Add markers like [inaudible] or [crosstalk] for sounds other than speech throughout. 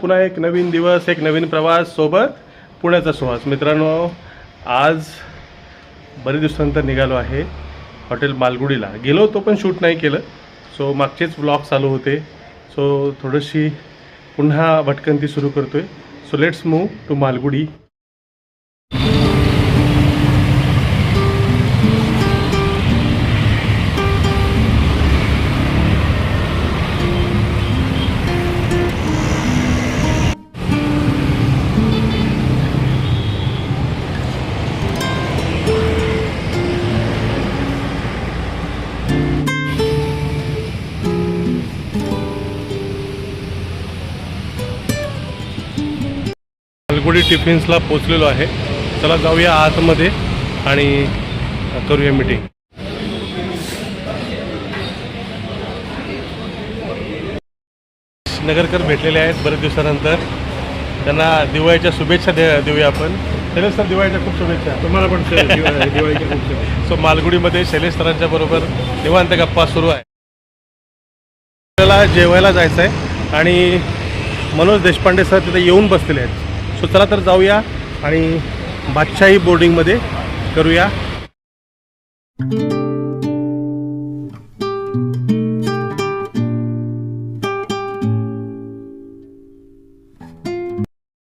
पुन्हा एक नवीन दिवस एक नवीन प्रवास सोबत पुण्याचा सुहास. मित्रांनो आज बरेच दिवसानंतर निघालो आहे हॉटेल मालगुडीला. गेलो तो पण शूट नाही केलं. सो मागचेच ब्लॉग चालू होते. सो थोडीशी पुन्हा भटकंती सुरू करतोय. So let's move to Malgudi. Malgudi टिफिन्सला पोचलेलो आहे. चला जाऊया आतमध्ये आणि करूया मीटिंग नगरकर भेटलेले आहेत बरेच दिवसानंतर. त्यांना दिवाळीच्या शुभेच्छा दे देऊया आपण. शैलेश सर दिवाळीच्या खूप शुभेच्छा. तुम्हाला पण [laughs] दिवाळीच्या खूप शुभेच्छा. सो मालगुडीमध्ये शैलेश सरांच्या बरोबर निवांत गप्पा सुरू आहे. आपल्याला जेवायला जायचं आहे आणि मनोज देशपांडे सर तिथे येऊन बसलेले आहेत. सो चला तर जाऊया आणि बादशाही बोर्डिंगमध्ये करूया.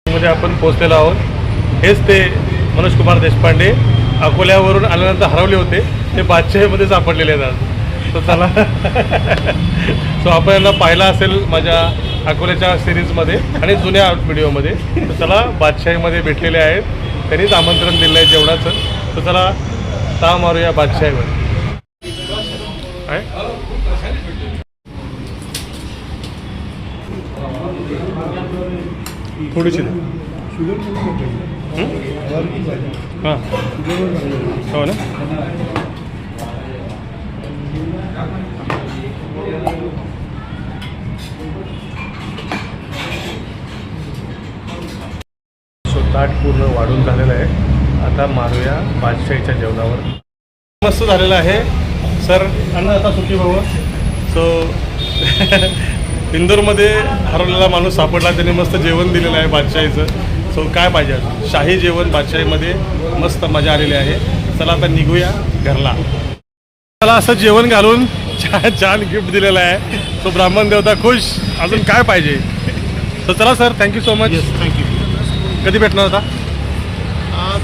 मध्ये आपण पोहोचलेलो आहोत. हेच ते मनोज कुमार देशपांडे अकोल्यावरून आल्यानंतर हरवले होते. ते बादशाहीमध्ये सापडलेले आहेत तर चला. [laughs] सो आपण यांना पाहिला असेल माझ्या अकोल्याच्या सिरीजमध्ये आणि जुन्या व्हिडिओमध्ये. तर त्याला बादशाहीमध्ये भेटलेले आहेत. त्यांनीच आमंत्रण दिलं आहे जेवणाचं. तर त्याला ता मारूया बादशाहीवर. थोडीशी हां. हो ना सो ताट पूर्ण वाढून झालेलं आहे. आता मारूया बादशाहीच्या जेवणावर. मस्त झालेलं आहे. सर अन्न आता सुखी भाऊ. सो [laughs] इंदोरमध्ये हरवलेला माणूस सापडला. त्याने मस्त जेवण दिलेलं आहे बादशाहीचं. सो काय पाहिजे शाही जेवण बादशाहीमध्ये मस्त मजा आलेली आहे. चला आता निघूया घरला. मला असं जेवण घालून [laughs] छान छान गिफ्ट दिलेलं आहे. सो ब्राह्मण देवता खुश. अजून काय पाहिजे? तर चला sir thank you so much thank you कधी भेटणार होता?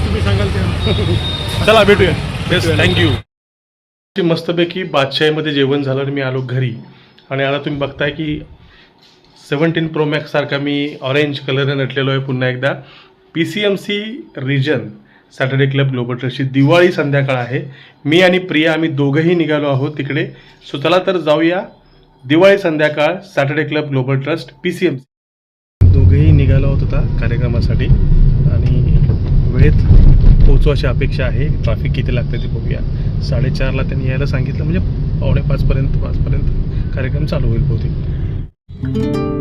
तुम्ही सांगाल ते. [laughs] चला भेटूया. येस थँक्यू मस्तपैकी बादशाहीमध्ये जेवण झालं आणि मी आलो घरी. आणि आता तुम्ही बघताय की सेवन्टीन प्रो मॅक्स सारखा मी ऑरेंज कलरने नटलेलो आहे पुन्हा एकदा. P C M C region Saturday club global ट्रस्टची दिवाळी संध्याकाळ आहे. मी आणि प्रिया आम्ही दोघंही निघालो आहोत तिकडे. सो चला तर जाऊया. दिवाळी संध्याकाळ Saturday club global trust P C M C दोघंही निघाला होत होता कार्यक्रमासाठी. आणि वेळेत पोहोचू अशी अपेक्षा आहे. ट्रॅफिक किती लागतं ते बघूया. साडेचारला त्यांनी यायला सांगितलं. म्हणजे पावणे पाचपर्यंत पाचपर्यंत कार्यक्रम चालू होईल बहुतेक.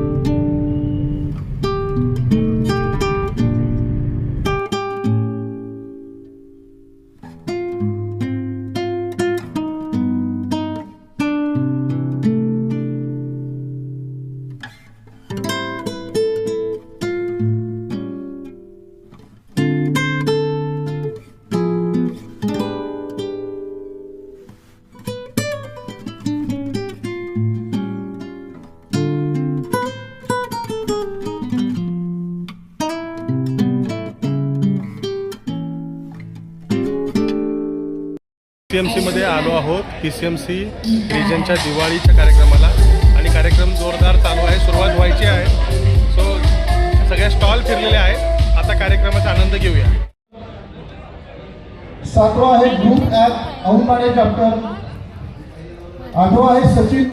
सी एम सीमध्ये आलो आहोत. पी सी एम सी रिजनच्या दिवाळीच्या कार्यक्रमाला. आणि कार्यक्रम जोरदार चालू आहे. सुरुवात व्हायची आहे. सो सगळ्या स्टॉल फिरलेले आहेत. आता कार्यक्रमाचा आनंद घेऊया. सातवा आहे ग्रुप ॲप अहुमाने डॉक्टर आठवा आहे सचिन.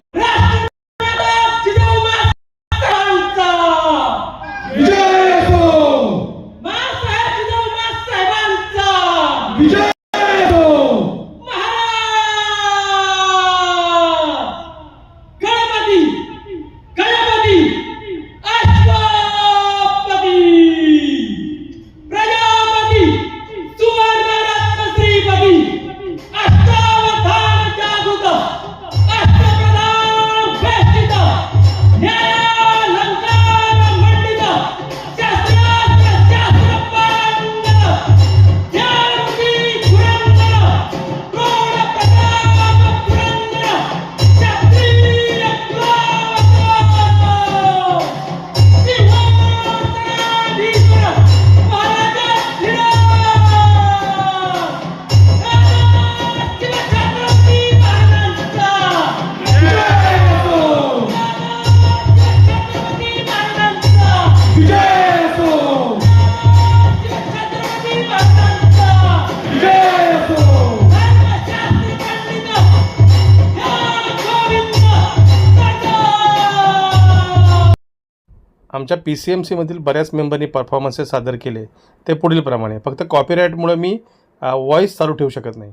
आमच्या पी सी एम सीमधील बऱ्याच मेंबरनी परफॉर्मन्सेस सादर केले ते पुढीलप्रमाणे. फक्त कॉपीराईटमुळे मी व्हॉईस चालू ठेवू शकत नाही.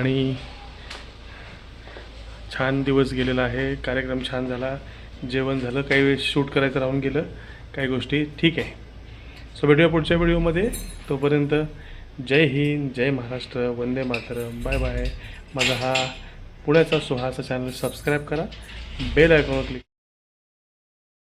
आणि छान दिवस गेलेला आहे. कार्यक्रम छान झाला. जेवण झालं. काही वेळेस शूट करायचं राहून गेलं. काही गोष्टी ठीक आहे. सो भेटूया पुढच्या व्हिडिओमध्ये. तोपर्यंत जय हिंद जय महाराष्ट्र. वंदे मातरम. बाय बाय माझा हा पुण्याचा सुहासा चॅनल सबस्क्राईब करा. बेल आयकॉनवर क्लिक